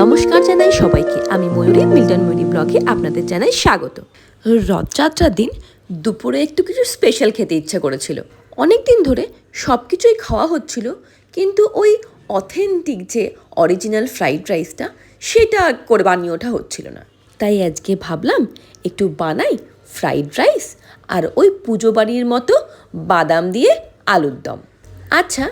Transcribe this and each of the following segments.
নমস্কার জানাই সবাইকে। আমি ময়ূরী, মিল্টন ময়ূরী ব্লগে আপনাদের জানাই স্বাগত। রথযাত্রার দিন দুপুরে একটু কিছু স্পেশাল খেতে ইচ্ছা করেছিল। অনেক দিন ধরে সব কিছুই খাওয়া হচ্ছিল, কিন্তু ওই অথেন্টিক যে অরিজিনাল ফ্রাইড রাইসটা সেটা করে বানিয়ে ওঠা হচ্ছিল না। তাই আজকে ভাবলাম একটু বানাই ফ্রাইড রাইস আর ওই পুজো বাড়ির মতো বাদাম দিয়ে আলুর দম। আচ্ছা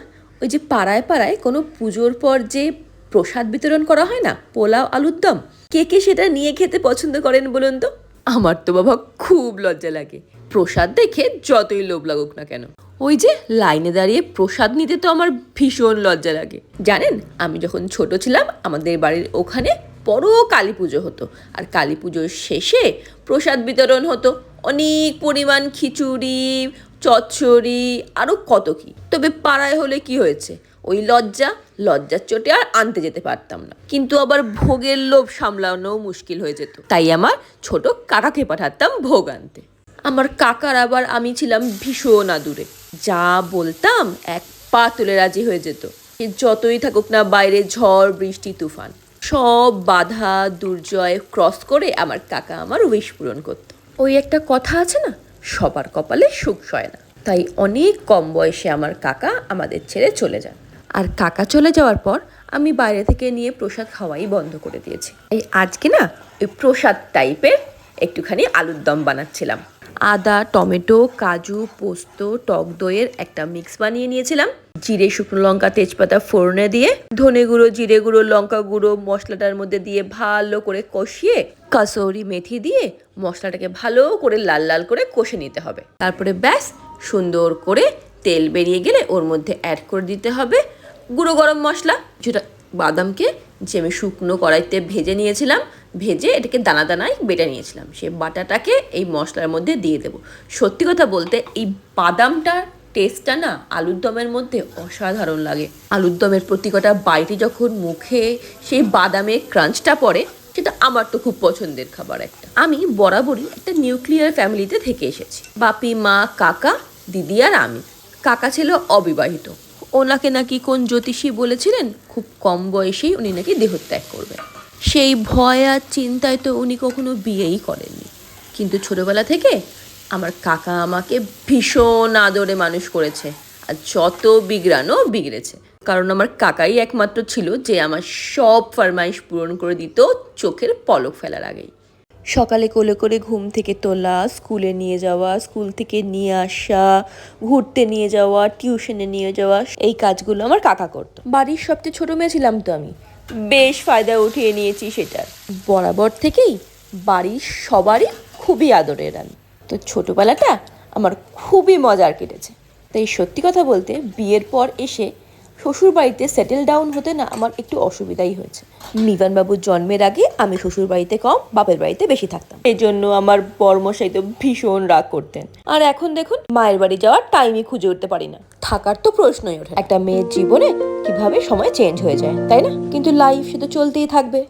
ওই যে পাড়ায় পাড়ায় কোনো পুজোর পর যে প্রসাদ বিতরণ করা হয় না? পোলাও, আলুর দম? কে কে সেটা নিয়ে খেতে পছন্দ করেন বলুন তো? আমার তো বাবা খুব লজ্জা লাগে। প্রসাদ দেখে যতই লোভ লাগুক না কেন। ওই যে লাইনে দাঁড়িয়ে প্রসাদ নিতে তো আমার ভীষণ লজ্জা লাগে। জানেন, আমি যখন ছোট ছিলাম, আমাদের বাড়ির ওখানে বড় কালী পুজো হতো। আর কালী পুজোর শেষে প্রসাদ বিতরণ হতো। অনেক পরিমাণ খিচুড়ি চচ্চড়ি আরও কত কি। তবে পাড়ায় হলে কি হয়েছে? ওই লজ্জা, লজ্জার চোটে আর আনতে যেতে পারতাম না। কিন্তু আবার ভোগের লোভ সামলানো মুশকিল হয়ে যেত। তাই আমার ছোট কাকাকে পাঠাতাম ভোগ আনতে। আমার কাকার আবার আমি ছিলাম ভীষণ আদুরে। যা বলতাম এক পা তুলে রাজি হয়ে যেত। যতই থাকুক না বাইরে ঝড়, বৃষ্টি, তুফান, সব বাধা, দুর্জয় ক্রস করে আমার কাকা আমার উইশ পূরণ করতো। ওই একটা কথা আছে না? সবার কপালে সুখ সয় না। তাই অনেক কম বয়সে আমার কাকা আমাদের ছেড়ে চলে যান। আর কাকা চলে যাওয়ার পর আমি বাইরে থেকে নিয়ে প্রসাদ খাওয়াই বন্ধ করে দিয়েছি। এই আজকে না ওই প্রসাদ টাইপের একটুখানি আলুর দম বানাচ্ছিলাম। আদা, টমেটো, কাজু, পোস্ত, টক দইয়ের একটা মিক্স বানিয়ে নিয়েছিলাম। জিরে, শুকনো লঙ্কা, তেজপাতা, ফোড়নে দিয়ে ধনে গুঁড়ো, জিরে গুঁড়ো, লঙ্কা গুঁড়ো মশলাটার মধ্যে দিয়ে ভালো করে কষিয়ে কাসৌরি মেথি দিয়ে মশলাটাকে ভালো করে লাল লাল করে কষে নিতে হবে। তারপরে ব্যাস, সুন্দর করে তেল বেরিয়ে গেলে ওর মধ্যে অ্যাড করে দিতে হবে গুঁড়ো গরম মশলা, যেটা বাদামকে যে আমি শুকনো কড়াইতে ভেজে নিয়েছিলাম, ভেজে এটাকে দানা দানায় বেটে নিয়েছিলাম। সে বাটাটাকে এই মশলার মধ্যে দিয়ে দেবো। সত্যি কথা বলতে এই বাদামটার টেস্টটা না আলুর দমের মধ্যে অসাধারণ লাগে। আলুর দমের প্রতি কটা বাইটে যখন মুখে সেই বাদামের ক্রাঞ্চটা পড়ে, সেটা আমার তো খুব পছন্দের খাবার একটা। আমি বরাবরই একটা নিউক্লিয়ার ফ্যামিলিতে থেকে এসেছি। বাপি, মা, কাকা, দিদি আর আমি। কাকা ছিল অবিবাহিত। ওনাকে নাকি কোন জ্যোতিষী বলেছিলেন? খুব কম বয়সেই উনি নাকি দেহত্যাগ করবেন। সেই ভয় আর চিন্তায় তো উনি কখনো বিয়েই করেননি। কিন্তু ছোটবেলা থেকে আমার কাকা আমাকে ভীষণ আদরে মানুষ করেছে আর যত বিগড়ানো বিগড়েছে। কারণ আমার কাকাই একমাত্র ছিল যে আমার সব ফরমাইশ পূরণ করে দিত চোখের পলক ফেলার আগেই। সকালে কোলে করে ঘুম থেকে তোলা, স্কুলে নিয়ে যাওয়া, স্কুল থেকে নিয়ে আসা, ঘুরতে নিয়ে যাওয়া, টিউশনে নিয়ে যাওয়া, এই কাজগুলো আমার কাকা করতো। বাড়ির সবচেয়ে ছোট মেয়ে ছিলাম তো আমি। বেশ ফায়দা উঠিয়ে নিয়েছি সেটার। বরাবর থেকেই বাড়ির সবারই খুবই আদরের আমি। তো ছোটোবেলাটা আমার খুবই মজার কেটেছে। তাই সত্যি কথা বলতে বিয়ের পর এসে শ্বশুর বাড়িতে সেটেল ডাউন হতে না আমার একটু অসুবিধাই হয়েছে। নিবানবাবুর জন্মের আগে আমি শ্বশুর বাড়িতে কম, বাপের বাড়িতে বেশি থাকতাম। এই জন্য আমার বর্মশাই তো ভীষণ রাগ করতেন। আর এখন দেখুন, মায়ের বাড়ি যাওয়ার টাইমই খুঁজে উঠতে পারি না। থাকার তো প্রশ্নই ওঠে একটা মেয়ের জীবনে কীভাবে সময় চেঞ্জ হয়ে যায়, তাই না? কিন্তু লাইফ সে তো চলতেই থাকবে।